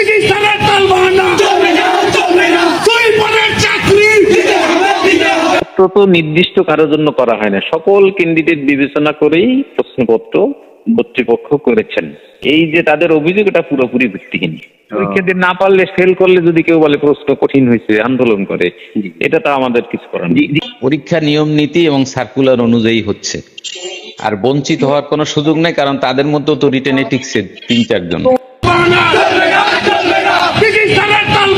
চিকিৎসার তাল বাহানা। দুই পদের চাকরি। তো তো নির্দিষ্ট কারোর জন্য করা হয় না। সকল ক্যান্ডিডেট বিবেচনা করেই প্রশ্নপত্র কর্তৃপক্ষ করেছেন। এই যে তাদের অভিযোগ এটা পুরোপুরি ভিত্তিহীন। পরীক্ষা না পারলে ফেল করলে যদি কেউ বলে প্রশ্ন কঠিন হয়েছে আন্দোলন করে এটা তো আমাদের কিছু করার নেই। পরীক্ষা নিয়ম নীতি এবং সার্কুলার অনুযায়ী হচ্ছে। আর বঞ্চিত হওয়ার কোনো সুযোগ নেই কারণ তাদের মধ্যেও তো রিটেনে টিকছে তিন চারজন। তাল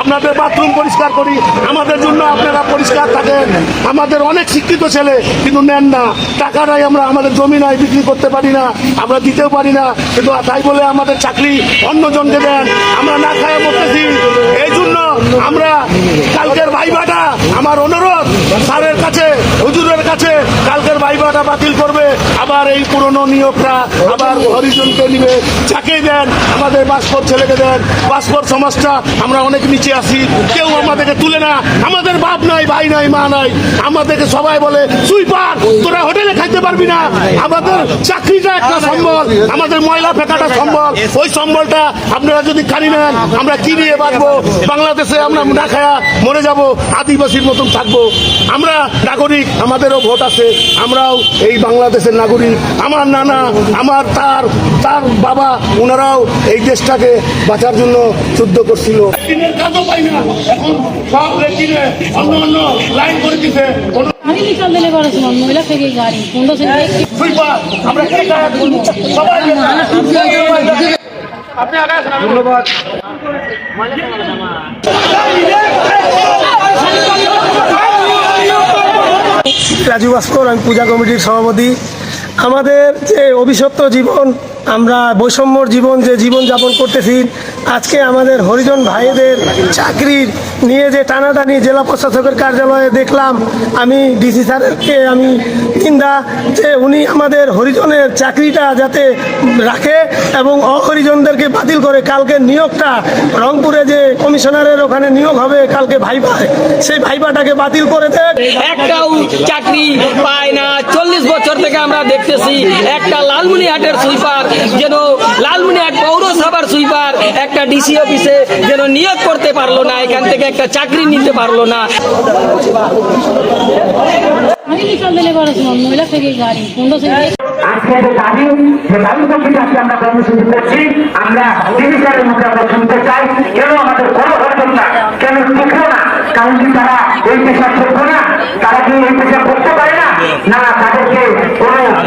আপনাদের বাথরুম পরিষ্কার করি। আমাদের জন্য আপনারা পরিষ্কার থাকেন। আমাদের অনেক শিক্ষিত ছেলে, কিন্তু নেন না। টাকা নাই আমরা, আমাদের জমি নাই, বিক্রি করতে পারি না। আমরা দিতেও পারি না। কিন্তু তাই বলে আমাদের চাকরি অন্যজনকে দেন। আমরা না খায় মরতেছি। এই জন্য আমরা কালকের ভাইবাটা আমার অনুরোধ স্যারের কাছে হুজুরের কাছে কালকের ভাইবাটা বাতিল করবে আবার এই পুরনো নিয়োগটা আবার হরিজনকে নিবে যাকেই দেন, আমাদের পাসপোর্ট ছেলেকে দেন। পাসপোর্ট সমাজটা, আমরা অনেক নিচে আছি, কেউ আমাদেরকে তুলে না। আমাদের বাপ নাই, ভাই নাই, মা নাই। আমাদেরকে সবাই বলে সুইপার তোরা হোটেলে খাইতে পারবি না। আমাদের চাকরিটা একটা সম্বল, আমাদের ময়লা ফেকাটা সম্বল। ওই সম্বলটা আপনারা যদি খালি নেন, আমরা কি নিয়ে বাঁচবো? বাংলাদেশে আমরা না খায়া মরে যাব, আদিবাসীর মতন থাকব। আমরা নাগরিক, আমাদেরও ভোট আছে, আমরাও এই বাংলাদেশের নাগরিক। আমার নানা আমার তার তার বাবা ওনারাও এই দেশটাকে বাঁচার জন্য যুদ্ধ করছিল। কাজও পাই না। এখন সব অন্য অন্য লাইন করে দিতে আমি নিকাল দিলে করেছিল মহিলা থেকে গাড়ি পনেরো থেকে সুইপার আমরা কে কাজ করব। সবাই আপনি আগে আসেন ধন্যবাদ। রাজু ভাস্কর আমি পূজা কমিটির সভাপতি। আমাদের যে অভিশপ্ত জীবন, আমরা বৈষম্যর জীবন, যে জীবন যাপন করতেছি, আজকে আমাদের হরিজন ভাইদের চাকরির নিয়ে যে টানাটানি জেলা প্রশাসকের কার্যালয়ে দেখলাম, আমি ডিসি স্যারকে, আমি চিন্তা যে উনি আমাদের হরিজনের চাকরিটা যাতে রাখে এবং অহরিজনদেরকে বাতিল করে কালকে নিয়োগটা রংপুরে যে কমিশনারের ওখানে নিয়োগ হবে, কালকে ভাইভায় সেই ভাইভাটাকে বাতিল করে দেয়। একটাও চাকরি পায় না, চল্লিশ বছর আমরা দেখতেছি একটা লালমনিহাটের সুইপার যেন লালমনিহাট পৌরসভার সুইপার একটা ডিসি অফিসে যেন নিয়োগ করতে পারল না এখান থেকে একটা চাকরি নিতে পারল না। আমি নিকাল দিলে করেছিল মহিলা থেকে গাড়ি পনেরো থেকে আজকে যে দাবি যে দাবি আজকে আমরা কর্মসূচি করছি। আমরা ডিজিটালের মুখে আমরা শুনতে চাই কেন আমাদের বড় হরজন না? কেন টিকলো না? কারণ কি তারা এই পেশা করব না? তারা কি এই পেশা করতে পারে না? না তাদেরকে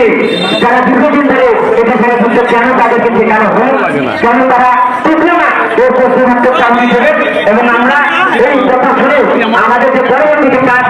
কর্মীকে যারা দীর্ঘদিন ধরে এটা ছেড়ে দিচ্ছে কেন তাদেরকে শেখানো হয়? কেন তারা টিকলো না? এবং আমরা এই কথা শুনে আমাদের যে পরবর্তীতে কাজ